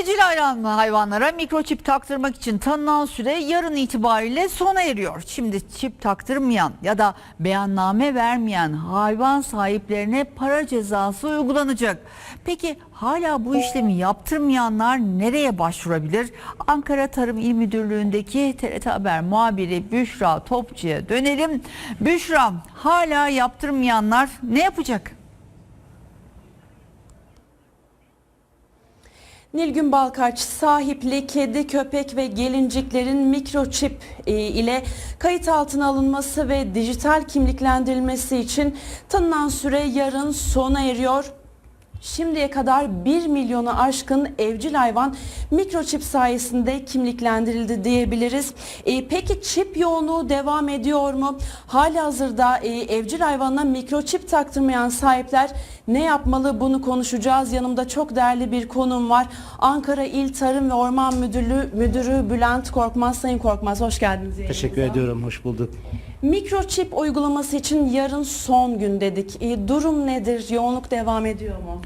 Evcil hayvanlı hayvanlara mikroçip taktırmak için tanınan süre yarın itibariyle sona eriyor. Şimdi çip taktırmayan ya da beyanname vermeyen hayvan sahiplerine para cezası uygulanacak. Peki hala bu işlemi yaptırmayanlar nereye başvurabilir? Ankara Tarım İl Müdürlüğü'ndeki TRT Haber muhabiri Büşra Topçu'ya dönelim. Büşra hala yaptırmayanlar ne yapacak? Nilgün Balkaç sahipli kedi, köpek ve gelinciklerin mikroçip e, ile kayıt altına alınması ve dijital kimliklendirilmesi için tanınan süre yarın sona eriyor. Şimdiye kadar 1 milyonu aşkın evcil hayvan mikroçip sayesinde kimliklendirildi diyebiliriz. E, peki çip yoğunluğu devam ediyor mu? Halihazırda e, evcil hayvanına mikroçip taktırmayan sahipler ne yapmalı bunu konuşacağız. Yanımda çok değerli bir konum var. Ankara İl Tarım ve Orman Müdürlüğü Müdürü Bülent Korkmaz. Sayın Korkmaz hoş geldiniz. Teşekkür ediyorum, hoş bulduk. Mikroçip uygulaması için yarın son gün dedik. E, durum nedir? Yoğunluk devam ediyor mu?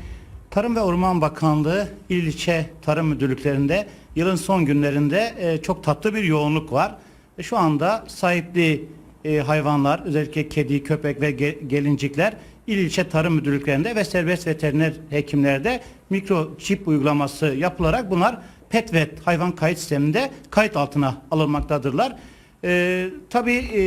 Tarım ve Orman Bakanlığı il ilçe tarım müdürlüklerinde yılın son günlerinde e, çok tatlı bir yoğunluk var. E, şu anda sahipli e, hayvanlar özellikle kedi, köpek ve ge- gelincikler il ilçe tarım müdürlüklerinde ve serbest veteriner hekimlerde mikroçip uygulaması yapılarak bunlar PetVet hayvan kayıt sisteminde kayıt altına alınmaktadırlar. E, tabii e,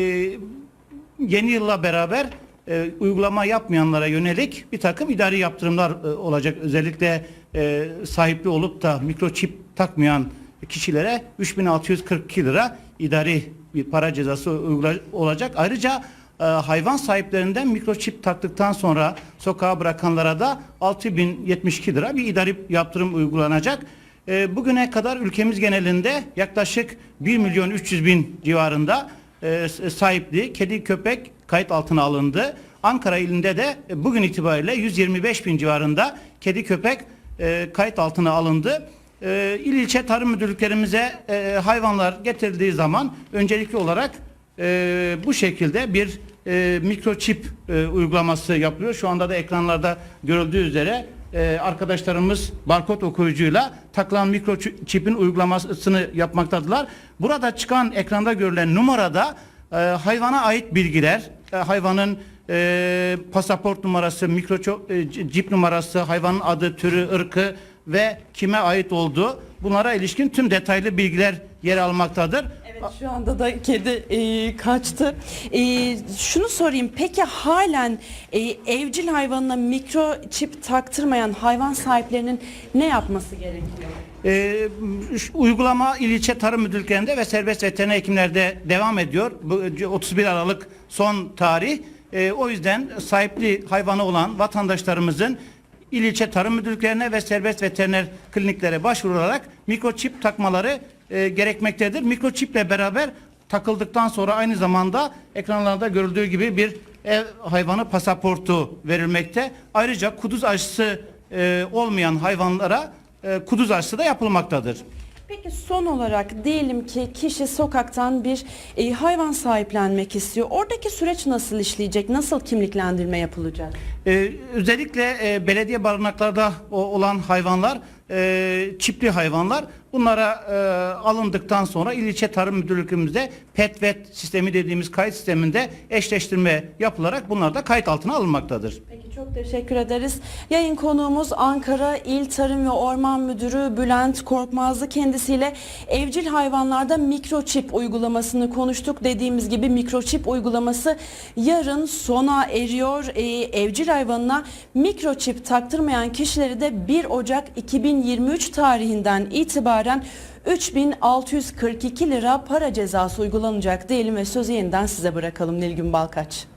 yeni yılla beraber e, uygulama yapmayanlara yönelik bir takım idari yaptırımlar e, olacak. Özellikle e, sahipli olup da mikroçip takmayan kişilere 3642 lira idari bir para cezası olacak. Ayrıca e, hayvan sahiplerinden mikroçip taktıktan sonra sokağa bırakanlara da 6072 lira bir idari yaptırım uygulanacak. E, bugüne kadar ülkemiz genelinde yaklaşık 1 milyon 300 bin civarında e, sahipli kedi köpek kayıt altına alındı. Ankara ilinde de e, bugün itibariyle 125 bin civarında kedi köpek e, kayıt altına alındı. E, il ilçe tarım müdürlüklerimize e, hayvanlar getirildiği zaman öncelikli olarak bu şekilde bir e, mikroçip uygulaması yapılıyor. Şu anda da ekranlarda görüldüğü üzere arkadaşlarımız barkod okuyucuyla takılan mikroçipin uygulamasını yapmaktadılar. Burada çıkan ekranda görülen numarada e, hayvana ait bilgiler, e, hayvanın e, pasaport numarası, mikroçip numarası, hayvanın adı, türü, ırkı ve kime ait olduğu bunlara ilişkin tüm detaylı bilgiler yer almaktadır. Evet şu anda da kedi e, kaçtı. E, şunu sorayım peki halen e, evcil hayvanına mikroçip taktırmayan hayvan sahiplerinin ne yapması gerekiyor? Şu uygulama il ilçe tarım müdürlüklerinde ve serbest veteriner hekimlerde devam ediyor. Bu 31 Aralık son tarih. Ee, o yüzden sahipli hayvanı olan vatandaşlarımızın il ilçe tarım müdürlüklerine ve serbest veteriner kliniklere başvurarak mikroçip takmaları e, gerekmektedir. Mikroçiple beraber takıldıktan sonra aynı zamanda ekranlarda görüldüğü gibi bir ev hayvanı pasaportu verilmekte. Ayrıca kuduz aşısı e, olmayan hayvanlara e, kuduz aşısı da yapılmaktadır. Peki son olarak diyelim ki kişi sokaktan bir e, hayvan sahiplenmek istiyor. Oradaki süreç nasıl işleyecek? Nasıl kimliklendirme yapılacak? Ee, özellikle e, belediye barınaklarda o- olan hayvanlar, e, çipli hayvanlar bunlara e, alındıktan sonra İl İlçe Tarım Müdürlüğümüzde PETVET sistemi dediğimiz kayıt sisteminde eşleştirme yapılarak bunlar da kayıt altına alınmaktadır. Peki çok teşekkür ederiz. Yayın konuğumuz Ankara İl Tarım ve Orman Müdürü Bülent Korkmazlı kendisiyle evcil hayvanlarda mikroçip uygulamasını konuştuk. Dediğimiz gibi mikroçip uygulaması yarın sona eriyor. Ee, evcil hayvanına mikroçip taktırmayan kişileri de 1 Ocak 2023 tarihinden itibaren 3642 lira para cezası uygulanacak diyelim ve sözü yeniden size bırakalım Nilgün Balkaç.